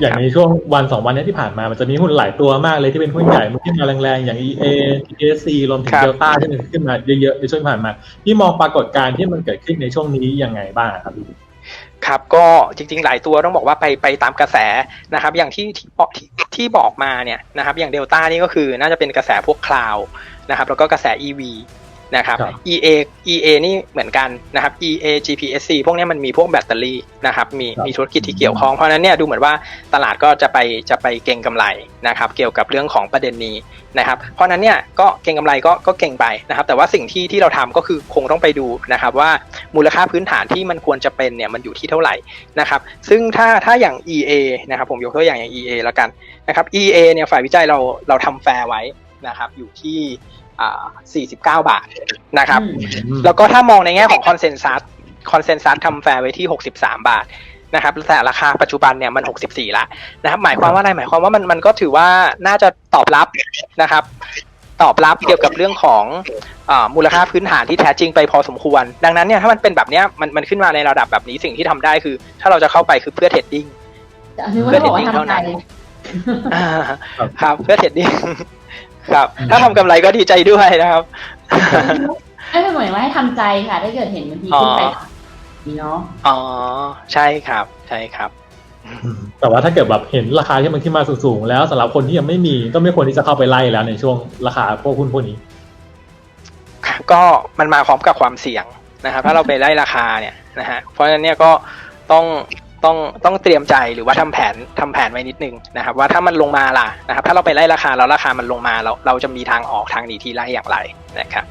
อย่างในช่วงวันสองวันเนี้ที่ผ่านมามันจะมีหุ้นหลายตัวมากเลยที่เป็นหุ้นใหญ่มันขึ้นมาแรงๆ อย่าง EA TSC รวมถึงครับเดลต้าที่มันขึ้นมาเยอะๆในช่วงที่ผ่านมาที่มองปรากฏการณ์ที่มันเกิดขึ้นในช่วงนี้ยังไงบ้างครับพี่ครับก็จริง ๆ หลายตัวต้องบอกว่าไปไปตามกระแสนะครับ อย่างที่ที่บอกที่ที่บอกมาเนี่ยนะครับอย่างเดลต้านี่ก็คือน่าจะเป็นกระแสพวกคลาวนะครับแล้วก็กระแส EV นะครับครับ EA EA นี่เหมือนกันนะครับ EA GPSC พวกเนี้ยมันมีพวกแบตเตอรี่นะครับมีครับมีธุรกิจที่เกี่ยวข้องเพราะฉะนั้นเนี่ยดูเหมือนว่าตลาดก็จะไปจะไปเก็งกำไรนะครับเกี่ยวกับเรื่องของประเด็นนี้นะครับเพราะฉะนั้นเนี่ยก็เก็งกำไรก็ก็เก่งไปนะครับ แต่ว่าสิ่งที่ที่เราทำก็คือคงต้องไปดูนะครับว่ามูลค่าพื้นฐานที่มันควรจะเป็นเนี่ยมันอยู่ที่เท่าไหร่นะครับซึ่งถ้าถ้าอย่าง EA นะครับผมยกตัวอย่างอย่าง EA แล้วกันนะครับ EA เนี่ยฝ่ายวิจัยเราเราทำแฟร์ไว้ นะครับอยู่ที่อ่า49 บาทนะครับ แล้วก็ถ้ามองในแง่ของคอนเซน s ัสคอนเซน s ัสทำแฟร์ไว้ที่ 63 บาทนะครับแต่ราคาปัจจุบันเนี่ยมัน 64 ละนะครับ หมายความว่าอะไรหมายความว่ามันมันก็ถือว่าน่าจะตอบรับนะครับ ตอบรับเกี่ยวกับเรื่องของอามูลค่าพื้นฐานที่แท้จริงไปพอสมควร ดังนั้นเนี่ยถ้ามันเป็นแบบเนี้ยมันมันขึ้นมาในระดับแบบนี้สิ่งที่ทำได้คือ ถ้าเราจะเข้าไปคือเพื่อเทรดดิ้งนึกว่าบอกว่าทำใจอ่าครับเพื่อเทรดดิ้ง ครับ ถ้าทำกำไรก็ดีใจด้วยนะครับไม่เป็นเหมือนว่าให้ทำใจค่ะ ถ้าเกิดเห็นมันทีขึ้นไปนี่เนาะอ๋อ ใช่ครับ ใช่ครับ แต่ว่าถ้าเกิดแบบเห็นราคาที่มันขึ้นมาสูงๆแล้วสำหรับคนที่ยังไม่มีก็ไม่ควรที่จะเข้าไปไล่แล้วในช่วงราคาพวกหุ้นพวกนี้ ก็มันมาพร้อมกับความเสี่ยงนะครับ ถ้าเราไปไล่ราคาเนี่ยนะฮะเพราะฉะนั้นเนี่ยก็ต้อง ต้องต้องเตรียมใจหรือว่าทำแผนทำแผนไว้นิดนึงนะครับ ว่าถ้ามันลงมาล่ะนะครับ ถ้าเราไปไล่ราคาแล้วราคามันลงมาเราเราจะมีทางออกทางหนีทีไล่อย่างไรนะครับ